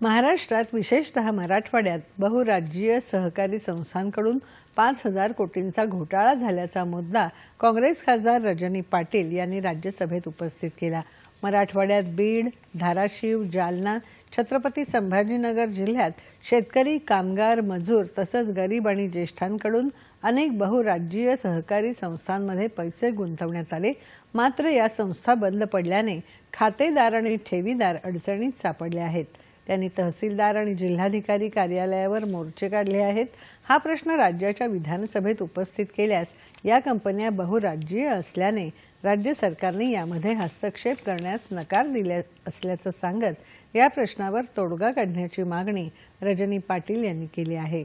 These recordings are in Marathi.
महाराष्ट्रात विशेषतः मराठवाड्यात बहुराज्यीय सहकारी संस्थांकडून पाच हजार कोटींचा घोटाळा झाल्याचा मुद्दा काँग्रेस खासदार रजनी पाटील यांनी राज्यसभेत उपस्थित केला. मराठवाड्यात बीड धाराशिव जालना छत्रपती संभाजीनगर जिल्ह्यात शेतकरी कामगार मजूर तसंच गरीब आणि ज्येष्ठांकडून अनेक बहुराज्यीय सहकारी संस्थांमध्ये पैसे गुंतवण्यात आले. मात्र या संस्था बंद पडल्याने खातेदार आणि ठेवीदार अडचणीत सापडले आहेत. त्यांनी तहसीलदार आणि जिल्हाधिकारी कार्यालयावर मोर्चे काढले आहेत. हा प्रश्न राज्याच्या विधानसभेत उपस्थित केल्यास या कंपन्या बहुराज्यीय असल्याने राज्य सरकारने यामध्ये हस्तक्षेप करण्यास नकार दिल्या असल्याचं सांगत या प्रश्नावर तोडगा काढण्याची मागणी रजनी पाटील यांनी केली आहे.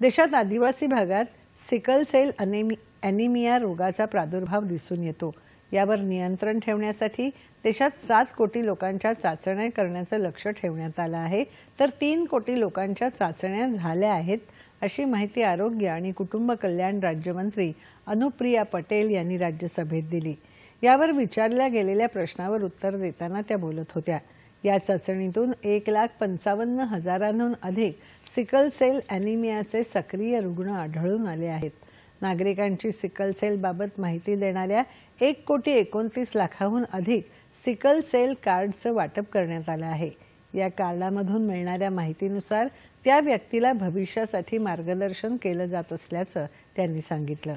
देशात आदिवासी भागात सिकल सेल अनेमि ॲनिमिया रोगाचा प्रादुर्भाव दिसून येतो. यावर नियंत्रण ठेवण्यासाठी देशात सात कोटी लोकांच्या चाचण्या करण्याचं लक्ष ठेवण्यात आलं आहे. तर तीन कोटी लोकांच्या चाचण्या झाल्या आहेत अशी माहिती आरोग्य आणि कुटुंब कल्याण राज्यमंत्री अनुप्रिया पटेल यांनी राज्यसभेत दिली. यावर विचारल्या गेलेल्या प्रश्नावर उत्तर देताना त्या बोलत होत्या. या चाचणीतून एक लाख पंचावन्न हजारांहून अधिक सिकल सेल ॲनिमियाचे सक्रिय रुग्ण आढळून आले आहेत. नागरिकांची सिकल सेल बाबत माहिती देणाऱ्या एक कोटी एकोणतीस लाखाहून अधिक सिकल सेल कार्डचं वाटप करण्यात आलं आहे. या कार्डामधून मिळणाऱ्या माहितीनुसार त्या व्यक्तीला भविष्यासाठी मार्गदर्शन केलं जात असल्याचं त्यांनी सांगितलं.